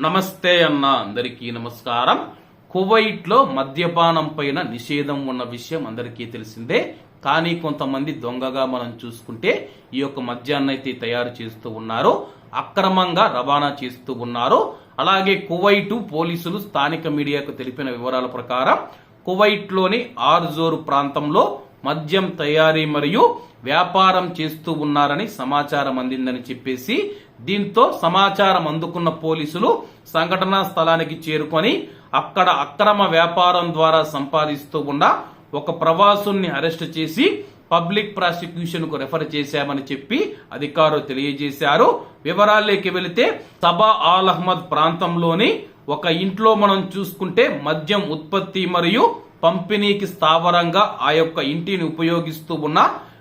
నమస్తే అన్న అందరికీ నమస్కారం. కువైట్లో మద్యపానం పైన నిషేధం ఉన్న విషయం అందరికీ తెలిసిందే. కానీ కొంతమంది దొంగగా మనం చూసుకుంటే ఈ యొక్క మద్యాన్ని అయితే తయారు చేస్తూ ఉన్నారు. అక్రమంగా రవాణా చేస్తూ ఉన్నారు. అలాగే కువైటు పోలీసులు స్థానిక మీడియాకు తెలిపిన వివరాల ప్రకారం కువైట్లోని ఆర్జోరు ప్రాంతంలో మద్యం తయారీ మరియు వ్యాపారం చేస్తూ ఉన్నారని సమాచారం అందిందని చెప్పేసి దీంతో సమాచారం అందుకున్న పోలీసులు సంఘటనా స్థలానికి చేరుకొని అక్కడ అక్రమ వ్యాపారం ద్వారా సంపాదిస్తూ ఉన్న ఒక ప్రవాసుని అరెస్ట్ చేసి పబ్లిక్ ప్రాసిక్యూషన్కు రెఫర్ చేశామని చెప్పి అధికారులు తెలియజేశారు. వివరాల్లోకి వెళితే సబా ఆల్ అహ్మద్ ప్రాంతంలోని ఒక ఇంట్లో మనం చూసుకుంటే మద్యం ఉత్పత్తి మరియు పంపిణీకి స్థావరంగా ఆ యొక్క ఇంటిని ఉపయోగిస్తూ ఉన్న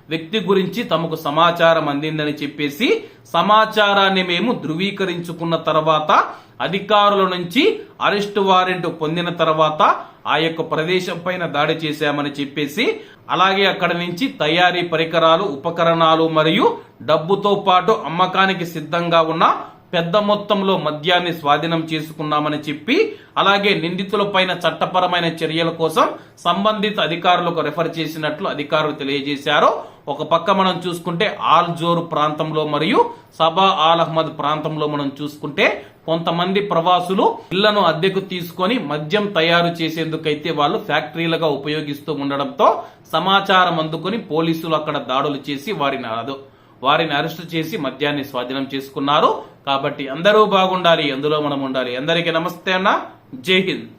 వ్యక్తి గురించి తమకు సమాచారం అందిందని చెప్పేసి సమాచారాన్ని మేము ధృవీకరించుకున్న తర్వాత అధికారుల నుంచి అరెస్ట్ వారెంట్ పొందిన తర్వాత ఆ యొక్క ప్రదేశం పైన దాడి చేశామని చెప్పేసి అలాగే అక్కడ నుంచి తయారీ పరికరాలు ఉపకరణాలు మరియు డబ్బుతో పాటు అమ్మకానికి సిద్ధంగా ఉన్న పెద్ద మొత్తంలో మద్యాన్ని స్వాధీనం చేసుకున్నామని చెప్పి అలాగే నిందితులపైన చట్టపరమైన చర్యల కోసం సంబంధిత అధికారులకు రెఫర్ చేసినట్లు అధికారులు తెలియజేశారు. ఒక పక్క మనం చూసుకుంటే ఆల్ జోర్ ప్రాంతంలో మరియు సబా ఆల్ అహ్మద్ ప్రాంతంలో మనం చూసుకుంటే కొంతమంది ప్రవాసులు ఇళ్ళను అద్దెకు తీసుకొని మద్యం తయారు చేసేందుకైతే వాళ్ళు ఫ్యాక్టరీలుగా ఉపయోగిస్తూ ఉండడంతో సమాచారం అందుకుని పోలీసులు అక్కడ దాడులు చేసి వారిని అదు వారిని అరెస్ట్ చేసి మద్యాన్ని స్వాధీనం చేసుకున్నారు. కాబట్టి అందరూ బాగుండాలి అందులో మనం ఉండాలి. అందరికీ నమస్తే అన్న. జై హింద్.